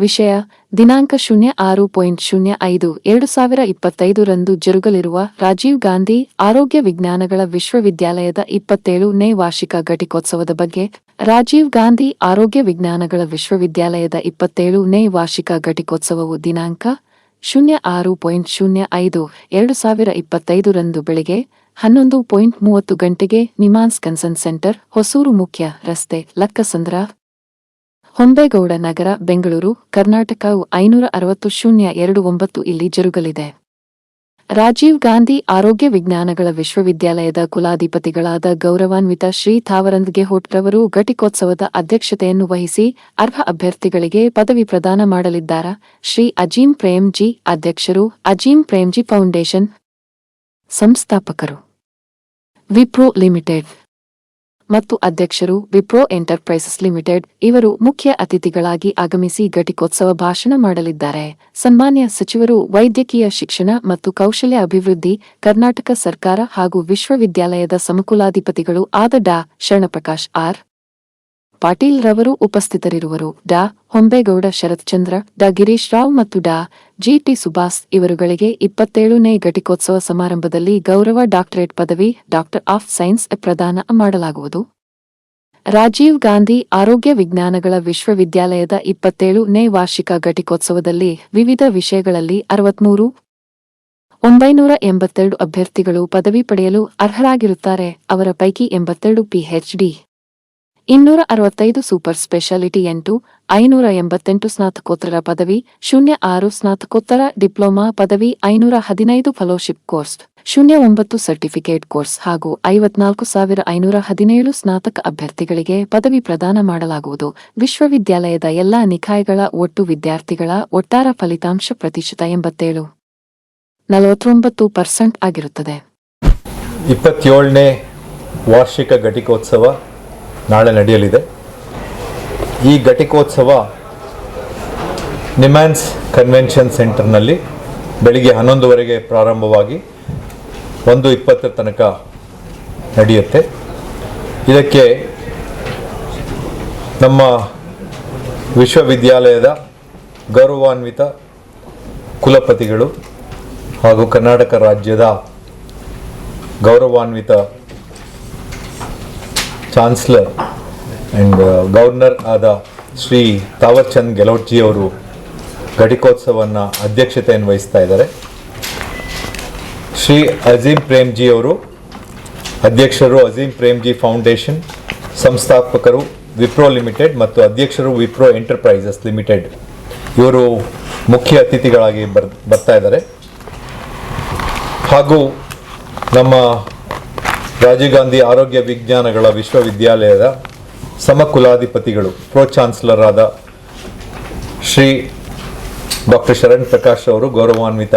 ವಿಷಯ ದಿನಾಂಕ ಶೂನ್ಯ ಆರು ಪಾಯಿಂಟ್ ಶೂನ್ಯ ಐದು ಎರಡು ಸಾವಿರ ಇಪ್ಪತ್ತೈದರಂದು ಜರುಗಲಿರುವ ರಾಜೀವ್ ಗಾಂಧಿ ಆರೋಗ್ಯ ವಿಜ್ಞಾನಗಳ ವಿಶ್ವವಿದ್ಯಾಲಯದ ಇಪ್ಪತ್ತೇಳನೇ ವಾರ್ಷಿಕ ಘಟಿಕೋತ್ಸವದ ಬಗ್ಗೆ ರಾಜೀವ್ ಗಾಂಧಿ ಆರೋಗ್ಯ ವಿಜ್ಞಾನಗಳ ವಿಶ್ವವಿದ್ಯಾಲಯದ ಇಪ್ಪತ್ತೇಳನೇ ವಾರ್ಷಿಕ ಘಟಿಕೋತ್ಸವವು ದಿನಾಂಕ ಶೂನ್ಯ ಆರು ಪಾಯಿಂಟ್ ಶೂನ್ಯ ಐದು ಎರಡು ಸಾವಿರ ಇಪ್ಪತ್ತೈದರಂದು ಬೆಳಗ್ಗೆ ಹನ್ನೊಂದು ಪಾಯಿಂಟ್ ಮೂವತ್ತು ಗಂಟೆಗೆ ನಿಮಾನ್ಸ್ ಕನ್ಸನ್ ಸೆಂಟರ್ ಹೊಸೂರು ಮುಖ್ಯ ರಸ್ತೆ ಲಕ್ಕಸಂದ್ರ ಹೊಂಬೇಗೌಡ ನಗರ, ಬೆಂಗಳೂರು ಕರ್ನಾಟಕವು ಐನೂರ ಅರವತ್ತು ಶೂನ್ಯ ಎರಡು ಒಂಬತ್ತು ಇಲ್ಲಿ ಜರುಗಲಿದೆ. ರಾಜೀವ್ ಗಾಂಧಿ ಆರೋಗ್ಯ ವಿಜ್ಞಾನಗಳ ವಿಶ್ವವಿದ್ಯಾಲಯದ ಕುಲಾಧಿಪತಿಗಳಾದ ಗೌರವಾನ್ವಿತ ಶ್ರೀ ಥಾವರಂದ್ ಗೆಹ್ಲೋಟ್ ರವರು ಘಟಿಕೋತ್ಸವದ ಅಧ್ಯಕ್ಷತೆಯನ್ನು ವಹಿಸಿ ಅರ್ಹ ಅಭ್ಯರ್ಥಿಗಳಿಗೆ ಪದವಿ ಪ್ರದಾನ ಮಾಡಲಿದ್ದಾರೆ? ಶ್ರೀ ಅಜೀಂ ಪ್ರೇಮ್ಜಿ ಅಧ್ಯಕ್ಷರು, ಅಜೀಂ ಪ್ರೇಮ್ಜಿ ಫೌಂಡೇಶನ್ ಸಂಸ್ಥಾಪಕರು. ವಿಪ್ರೋ ಲಿಮಿಟೆಡ್ ಮತ್ತು ಅಧ್ಯಕ್ಷರು ವಿಪ್ರೋ ಎಂಟರ್ಪ್ರೈಸಸ್ ಲಿಮಿಟೆಡ್ ಇವರು ಮುಖ್ಯ ಅತಿಥಿಗಳಾಗಿ ಆಗಮಿಸಿ ಘಟಿಕೋತ್ಸವ ಭಾಷಣ ಮಾಡಲಿದ್ದಾರೆ. ಸನ್ಮಾನ್ಯ ಸಚಿವರು ವೈದ್ಯಕೀಯ ಶಿಕ್ಷಣ ಮತ್ತು ಕೌಶಲ್ಯ ಅಭಿವೃದ್ಧಿ, ಕರ್ನಾಟಕ ಸರ್ಕಾರ ಹಾಗೂ ವಿಶ್ವವಿದ್ಯಾಲಯದ ಸಮಕುಲಾಧಿಪತಿಗಳು ಆದ ಡಾ. ಶರಣಪ್ರಕಾಶ್ ಆರ್. ಪಾಟೀಲ್ ರವರು ಉಪಸ್ಥಿತರಿರುವರು. ಡಾ. ಹೊಂಬೇಗೌಡ, ಶರತ್ಚಂದ್ರ, ಡಾ. ಗಿರೀಶ್ ರಾವ್ ಮತ್ತು ಡಾ. ಜಿಟಿ ಸುಭಾಸ್ ಇವರುಗಳಿಗೆ ಇಪ್ಪತ್ತೇಳನೇ ಘಟಿಕೋತ್ಸವ ಸಮಾರಂಭದಲ್ಲಿ ಗೌರವ ಡಾಕ್ಟರೇಟ್ ಪದವಿ ಡಾಕ್ಟರ್ ಆಫ್ ಸೈನ್ಸ್ ಪ್ರದಾನ ಮಾಡಲಾಗುವುದು. ರಾಜೀವ್ ಗಾಂಧಿ ಆರೋಗ್ಯ ವಿಜ್ಞಾನಗಳ ವಿಶ್ವವಿದ್ಯಾಲಯದ ಇಪ್ಪತ್ತೇಳನೇ ವಾರ್ಷಿಕ ಘಟಿಕೋತ್ಸವದಲ್ಲಿ ವಿವಿಧ ವಿಷಯಗಳಲ್ಲಿ ಅರವತ್ಮೂರು, ಒಂಬೈನೂರ ಎಂಬತ್ತೆರಡು ಅಭ್ಯರ್ಥಿಗಳು ಪದವಿ ಪಡೆಯಲು ಅರ್ಹರಾಗಿರುತ್ತಾರೆ, ಅವರ ಪೈಕಿ ಎಂಬತ್ತೆರಡು ಪಿಎಚ್ಡಿ. ಇನ್ನೂರ ಅರವತ್ತೈದು ಸೂಪರ್ ಸ್ಪೆಷಾಲಿಟಿ ಎಂಟು, ಐನೂರ ಎಂಬತ್ತೆಂಟು ಸ್ನಾತಕೋತ್ತರ ಪದವಿ, ಶೂನ್ಯ ಆರು ಸ್ನಾತಕೋತ್ತರ ಡಿಪ್ಲೊಮಾ ಪದವಿ, ಐನೂರ ಹದಿನೈದು ಫೆಲೋಶಿಪ್ ಕೋರ್ಸ್, ಶೂನ್ಯ ಒಂಬತ್ತು ಸರ್ಟಿಫಿಕೇಟ್ ಕೋರ್ಸ್ ಹಾಗೂ ಐವತ್ನಾಲ್ಕು ಸಾವಿರ ಐನೂರ ಹದಿನೇಳು ಸ್ನಾತಕ ಅಭ್ಯರ್ಥಿಗಳಿಗೆ ಪದವಿ ಪ್ರದಾನ ಮಾಡಲಾಗುವುದು. ವಿಶ್ವವಿದ್ಯಾಲಯದ ಎಲ್ಲಾ ನಿಕಾಯಗಳ ಒಟ್ಟು ವಿದ್ಯಾರ್ಥಿಗಳ ಒಟ್ಟಾರ ಫಲಿತಾಂಶ ಪ್ರತಿಶತ ಎಂಬತ್ತೇಳು. ನಲವತ್ತೊಂಬತ್ತು ಪರ್ಸೆಂಟ್ ಆಗಿರುತ್ತದೆ. ಇಪ್ಪತ್ತೇಳನೇ ವಾರ್ಷಿಕ ಘಟಿಕೋತ್ಸವ ನಾಳೆ ನಡೆಯಲಿದೆ. ಈ ಘಟಿಕೋತ್ಸವ ನಿಮ್ಯಾನ್ಸ್ ಕನ್ವೆನ್ಷನ್ ಸೆಂಟರ್ನಲ್ಲಿ ಬೆಳಿಗ್ಗೆ ಹನ್ನೊಂದುವರೆಗೆ ಪ್ರಾರಂಭವಾಗಿ ಒಂದು ಇಪ್ಪತ್ತರ ತನಕ ನಡೆಯುತ್ತೆ. ಇದಕ್ಕೆ ನಮ್ಮ ವಿಶ್ವವಿದ್ಯಾಲಯದ ಗೌರವಾನ್ವಿತ ಕುಲಪತಿಗಳು ಹಾಗೂ ಕರ್ನಾಟಕ ರಾಜ್ಯದ ಗೌರವಾನ್ವಿತ ಚಾನ್ಸ್ಲರ್ ಆ್ಯಂಡ್ ಗವರ್ನರ್ ಆದ ಶ್ರೀ ತಾವರ್ಚಂದ್ ಗೆಲೋಟ್ಜಿ ಅವರು ಘಟಿಕೋತ್ಸವವನ್ನು ಅಧ್ಯಕ್ಷತೆಯನ್ನು ವಹಿಸ್ತಾ ಇದ್ದಾರೆ. ಶ್ರೀ ಅಜೀಂ ಪ್ರೇಮ್ಜಿ ಅವರು ಅಧ್ಯಕ್ಷರು ಅಜೀಂ ಪ್ರೇಮ್ಜಿ ಫೌಂಡೇಶನ್ ಸಂಸ್ಥಾಪಕರು ವಿಪ್ರೋ ಲಿಮಿಟೆಡ್ ಮತ್ತು ಅಧ್ಯಕ್ಷರು ವಿಪ್ರೋ ಎಂಟರ್ಪ್ರೈಸಸ್ ಲಿಮಿಟೆಡ್ ಇವರು ಮುಖ್ಯ ಅತಿಥಿಗಳಾಗಿ ಬರ್, ಬರ್ತಾ ಇದ್ದಾರೆ. ಹಾಗೂ ನಮ್ಮ ರಾಜೀವ್ ಗಾಂಧಿ ಆರೋಗ್ಯ ವಿಜ್ಞಾನಗಳ ವಿಶ್ವವಿದ್ಯಾಲಯದ ಸಮಕುಲಾಧಿಪತಿಗಳು, ಪ್ರೋ ಚಾನ್ಸಲರ್ ಆದ ಶ್ರೀ ಡಾಕ್ಟರ್ ಶರಣ್ ಪ್ರಕಾಶ್ ಅವರು, ಗೌರವಾನ್ವಿತ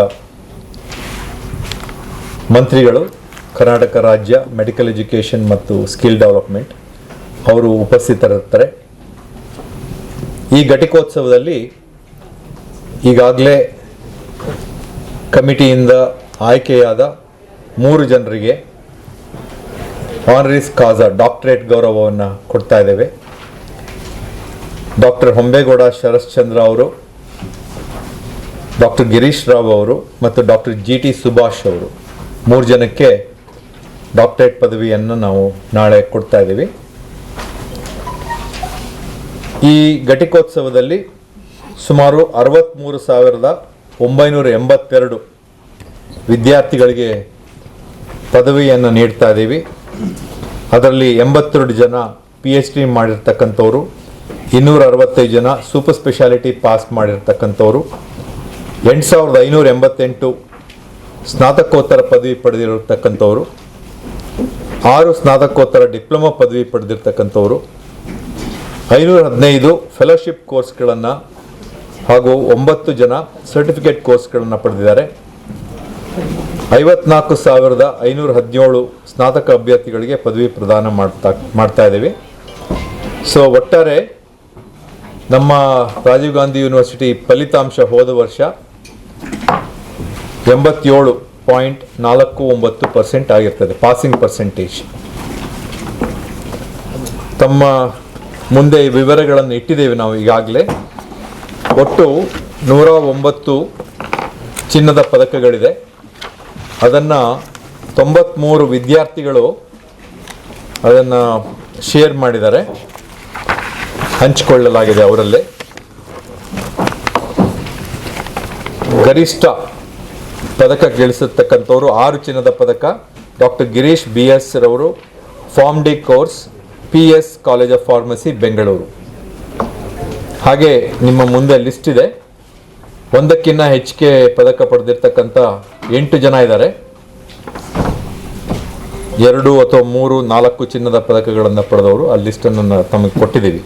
ಮಂತ್ರಿಗಳು, ಕರ್ನಾಟಕ ರಾಜ್ಯ ಮೆಡಿಕಲ್ ಎಜುಕೇಷನ್ ಮತ್ತು ಸ್ಕಿಲ್ ಡೆವಲಪ್ಮೆಂಟ್ ಅವರು ಉಪಸ್ಥಿತರಿರ್ತಾರೆ ಈ ಘಟಿಕೋತ್ಸವದಲ್ಲಿ ಈಗಾಗಲೇ ಕಮಿಟಿಯಿಂದ ಆಯ್ಕೆಯಾದ ಮೂರು ಜನರಿಗೆ ಆನರಿಸ್ ಕಾಜಾ ಡಾಕ್ಟರೇಟ್ ಗೌರವವನ್ನು ಕೊಡ್ತಾ ಇದ್ದೇವೆ. ಡಾಕ್ಟರ್ ಹೊಂಬೇಗೌಡ ಶರಶ್ಚಂದ್ರ ಅವರು ಡಾಕ್ಟರ್ ಗಿರೀಶ್ ರಾವ್ ಅವರು ಮತ್ತು ಡಾಕ್ಟರ್ ಜಿ ಟಿ ಸುಭಾಷ್ ಅವರು. ಮೂರು ಜನಕ್ಕೆ ಡಾಕ್ಟರೇಟ್ ಪದವಿಯನ್ನು ನಾವು ನಾಳೆ ಕೊಡ್ತಾ ಇದ್ದೀವಿ. ಈ ಘಟಿಕೋತ್ಸವದಲ್ಲಿ ಸುಮಾರು ಅರವತ್ತ್ಮೂರು ಸಾವಿರದ ಒಂಬೈನೂರ ಎಂಬತ್ತೆರಡು ವಿದ್ಯಾರ್ಥಿಗಳಿಗೆ ಪದವಿಯನ್ನು ನೀಡ್ತಾ ಇದ್ದೀವಿ. ಅದರಲ್ಲಿ ಎಂಬತ್ತೆರಡು ಜನ ಪಿ ಎಚ್ ಡಿ ಮಾಡಿರ್ತಕ್ಕಂಥವ್ರು ಇನ್ನೂರ ಅರವತ್ತೈದು ಜನ ಸೂಪರ್ ಸ್ಪೆಷಾಲಿಟಿ ಪಾಸ್ ಮಾಡಿರ್ತಕ್ಕಂಥವ್ರು. ಎಂಟು ಸಾವಿರದ ಐನೂರ ಎಂಬತ್ತೆಂಟು ಸ್ನಾತಕೋತ್ತರ ಪದವಿ ಪಡೆದಿರತಕ್ಕಂಥವ್ರು. ಆರು ಸ್ನಾತಕೋತ್ತರ ಡಿಪ್ಲೊಮಾ ಪದವಿ ಪಡೆದಿರ್ತಕ್ಕಂಥವ್ರು. ಐನೂರ ಹದಿನೈದು ಫೆಲೋಶಿಪ್ ಕೋರ್ಸ್ಗಳನ್ನು ಹಾಗೂ ಒಂಬತ್ತು ಜನ ಸರ್ಟಿಫಿಕೇಟ್ ಕೋರ್ಸ್ಗಳನ್ನು ಪಡೆದಿದ್ದಾರೆ. ಐವತ್ನಾಲ್ಕು ಸಾವಿರದ ಐನೂರ ಹದಿನೇಳು ಸ್ನಾತಕ ಅಭ್ಯರ್ಥಿಗಳಿಗೆ ಪದವಿ ಪ್ರದಾನ ಮಾಡ್ತಾ ಮಾಡ್ತಾ ಇದ್ದೀವಿ. ಸೊ ಒಟ್ಟಾರೆ ನಮ್ಮ ರಾಜೀವ್ ಗಾಂಧಿ ಯೂನಿವರ್ಸಿಟಿ ಫಲಿತಾಂಶ ಹೋದ ವರ್ಷ ಎಂಬತ್ತೇಳು ಪಾಯಿಂಟ್ ನಾಲ್ಕು ಒಂಬತ್ತು ಪರ್ಸೆಂಟ್ ಆಗಿರ್ತದೆ, ಪಾಸಿಂಗ್ ಪರ್ಸೆಂಟೇಜ್. ತಮ್ಮ ಮುಂದೆ ವಿವರಗಳನ್ನು ಇಟ್ಟಿದ್ದೇವೆ ನಾವು ಈಗಾಗಲೇ. ಒಟ್ಟು ನೂರ ಒಂಬತ್ತು ಚಿನ್ನದ ಪದಕಗಳಿದೆ. ಅದನ್ನು ತೊಂಬತ್ತ್ಮೂರು ವಿದ್ಯಾರ್ಥಿಗಳು ಅದನ್ನು ಶೇರ್ ಮಾಡಿದ್ದಾರೆ. ಹಂಚಿಕೊಳ್ಳಲಾಗಿದೆ ಅವರಲ್ಲೇ. ಗರಿಷ್ಠ ಪದಕ ಗಳಿಸತಕ್ಕಂಥವ್ರು ಆರು ಚಿನ್ನದ ಪದಕ. ಡಾಕ್ಟರ್ ಗಿರೀಶ್ ಬಿ ಎಸ್ ರವರು pharm D course P S college of pharmacy, Bengaluru. ಹಾಗೆ ನಿಮ್ಮ ಮುಂದೆ ಲಿಸ್ಟ್ ಇದೆ. ಒಂದಕ್ಕಿಂತ ಹೆಚ್ಚಿಗೆ ಪದಕ ಪಡೆದಿರ್ತಕ್ಕಂಥ ಎಂಟು ಜನ ಇದ್ದಾರೆ. ಎರಡು ಅಥವಾ ಮೂರು ನಾಲ್ಕು ಚಿನ್ನದ ಪದಕಗಳನ್ನು ಪಡೆದವರು ಆ ಲಿಸ್ಟನ್ನು ತಮಗೆ ಕೊಟ್ಟಿದ್ದೀವಿ.